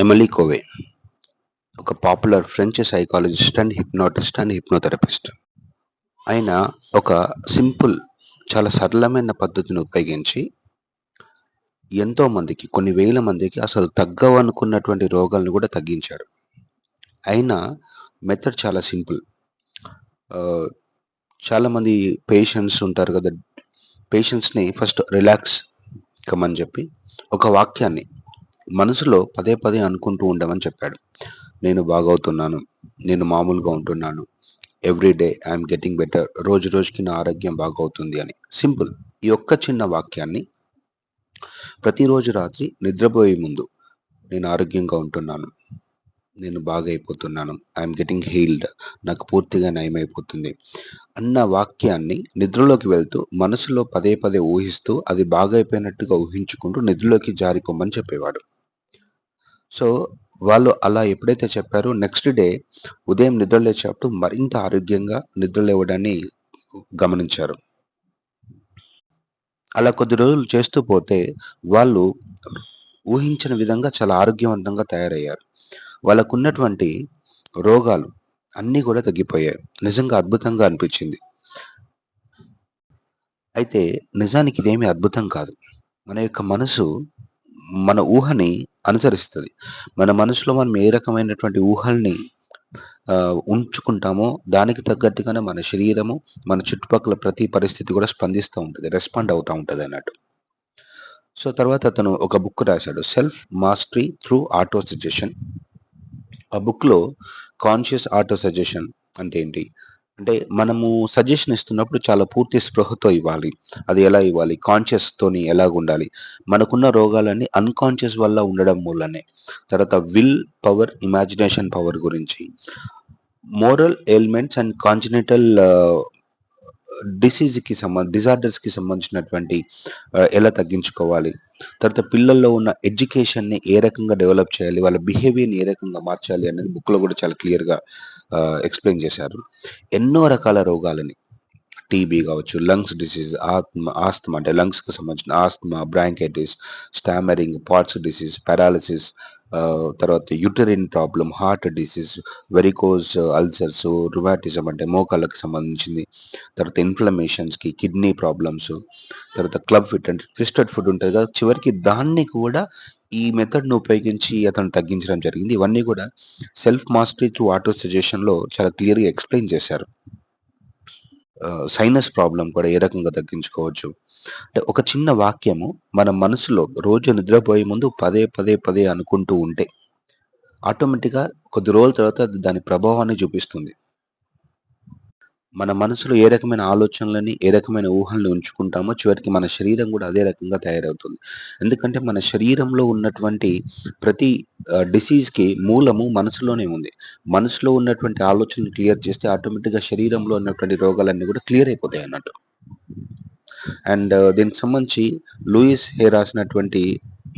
ఎమలీ Coue ఒక popular French psychologist and hypnotist and hypnotherapist ఆయన ఒక సింపుల్ చాలా సరళమైన పద్ధతిని ఉపయోగించి ఎంతో మందికి కొన్ని వేల మందికి అసలు తగ్గవనుకున్నటువంటి రోగాలను కూడా తగ్గించాడు అయినా మెథడ్ చాలా సింపుల్ చాలామంది పేషెంట్స్ ఉంటారు కదా పేషెంట్స్ని ఫస్ట్ రిలాక్స్ కమని చెప్పి ఒక వాక్యాన్ని మనసులో పదే పదే అనుకుంటూ ఉండమని చెప్పాడు. నేను బాగవుతున్నాను. నేను మామూలుగా ఉంటున్నాను. Every day I'm getting better రోజు రోజుకి నా ఆరోగ్యం బాగవుతుంది అని. సింపుల్ ఈ ఒక్క చిన్న వాక్యాన్ని ప్రతిరోజు రాత్రి నిద్రపోయే ముందు నేను ఆరోగ్యంగా ఉంటున్నాను. నేను బాగా అయిపోతున్నాను ఐఎమ్ గెటింగ్ హీల్డ్ నాకు పూర్తిగా నయమైపోతుంది. అన్న వాక్యాన్ని నిద్రలోకి వెళ్తూ మనసులో పదే పదే ఊహిస్తూ అది బాగా అయిపోయినట్టుగా ఊహించుకుంటూ నిద్రలోకి జారిపోమని చెప్పేవాడు. సో వాళ్ళు అలా ఎప్పుడైతే చెప్పారో నెక్స్ట్ డే ఉదయం నిద్రలేచేటప్పుడు మరింత ఆరోగ్యంగా నిద్ర లేవడాన్ని గమనించారు. అలా కొద్ది రోజులు చేస్తూ పోతే వాళ్ళు ఊహించిన విధంగా చాలా ఆరోగ్యవంతంగా తయారయ్యారు. వాళ్ళకున్నటువంటి రోగాలు అన్నీ కూడా తగ్గిపోయాయి. నిజంగా అద్భుతంగా అనిపించింది. అయితే నిజానికి ఇదేమీ అద్భుతం కాదు. మన యొక్క మనసు మన ఊహని అనుసరిస్తుంది. మన మనసులో మనం ఏ రకమైనటువంటి ఊహల్ని ఉంచుకుంటామో దానికి తగ్గట్టుగానే మన శరీరము మన చుట్టుపక్కల ప్రతి పరిస్థితి కూడా స్పందిస్తూ ఉంటుంది రెస్పాండ్ అవుతూ ఉంటుంది అన్నట్టు. సో తర్వాత అతను ఒక బుక్ రాశాడు self mastery through auto suggestion. ఆ బుక్లో కాన్షియస్ ఆటో సజెషన్ అంటే ఏంటి? అంటే మనము సజెషన్ ఇస్తున్నప్పుడు చాలా పూర్తి స్పృహతో ఇవ్వాలి. అది ఎలా ఇవ్వాలి? కాన్షియస్తోని ఎలాగ ఉండాలి? మనకున్న రోగాలన్నీ అన్కాన్షియస్ వల్ల ఉండడం మూలనే. తర్వాత విల్ పవర్ ఇమాజినేషన్ పవర్ గురించి. మోరల్ ఎలిమెంట్స్ అండ్ కాన్జినెటల్ డిసీజ్కి సంబంధ డిజార్డర్స్కి సంబంధించినటువంటి ఎలా తగ్గించుకోవాలి? తర్వాత పిల్లల్లో ఉన్న ఎడ్యుకేషన్ని ఏ రకంగా డెవలప్ చేయాలి? వాళ్ళ బిహేవియర్ని ఏ రకంగా మార్చాలి అనేది బుక్లో కూడా చాలా క్లియర్గా ఎక్స్ప్లెయిన్ చేశారు. ఎన్నో రకాల రోగాలని టీబీ కావచ్చు లంగ్స్ డిసీజ్ ఆత్మ ఆస్తమా అంటే లంగ్స్కి సంబంధించిన asthma bronchitis stammering parts disease paralysis తర్వాత uterine problem heart disease varicose ulcers rheumatism అంటే మోకాళ్ళకి సంబంధించింది. తర్వాత ఇన్ఫ్లమేషన్స్కి కిడ్నీ ప్రాబ్లమ్స్ తర్వాత క్లబ్ ఫిట్ అంటే ట్విస్టెడ్ ఫుడ్ ఉంటుంది కదా చివరికి దాన్ని కూడా ఈ మెథడ్ను ఉపయోగించి అతను తగ్గించడం జరిగింది. ఇవన్నీ కూడా సెల్ఫ్ మాస్టరీ త్రూ ఆటో సజెషన్లో చాలా క్లియర్గా ఎక్స్ప్లెయిన్ చేశారు. సైనస్ ప్రాబ్లం కూడా ఏ రకంగా తగ్గించుకోవచ్చు? అంటే ఒక చిన్న వాక్యము మన మనసులో రోజు నిద్రపోయే ముందు పదే పదే పదే అనుకుంటూ ఉంటే ఆటోమేటిక్గా కొద్ది రోజుల తర్వాత దాని ప్రభావాన్ని చూపిస్తుంది. మన మనసులో ఏ రకమైన ఆలోచనలని ఏ రకమైన ఊహల్ని ఉంచుకుంటామో చివరికి మన శరీరం కూడా అదే రకంగా తయారవుతుంది. ఎందుకంటే మన శరీరంలో ఉన్నటువంటి ప్రతి డిసీజ్కి మూలము మనసులోనే ఉంది. మనసులో ఉన్నటువంటి ఆలోచనలు క్లియర్ చేస్తే ఆటోమేటిక్గా శరీరంలో ఉన్నటువంటి రోగాలన్నీ కూడా క్లియర్ అయిపోతాయి అన్నట్టు. అండ్ దీనికి సంబంధించి లూయిస్ హే రాసినటువంటి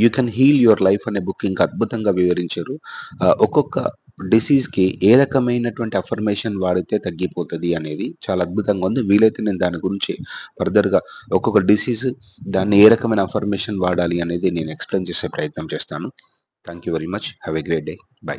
you can heal your life అనే బుక్ ఇంకా అద్భుతంగా వివరించారు. ఒక్కొక్క డిసీజ్కి ఏ రకమైనటువంటి అఫర్మేషన్ వాడితే తగ్గిపోతుంది అనేది చాలా అద్భుతంగా ఉంది. వీలైతే నేను దాని గురించి ఫర్దర్గా ఒక్కొక్క డిసీజ్ దాన్ని ఏ రకమైన అఫర్మేషన్ వాడాలి అనేది నేను ఎక్స్ప్లెయిన్ చేసే ప్రయత్నం చేస్తాను. Thank you very much have a great day bye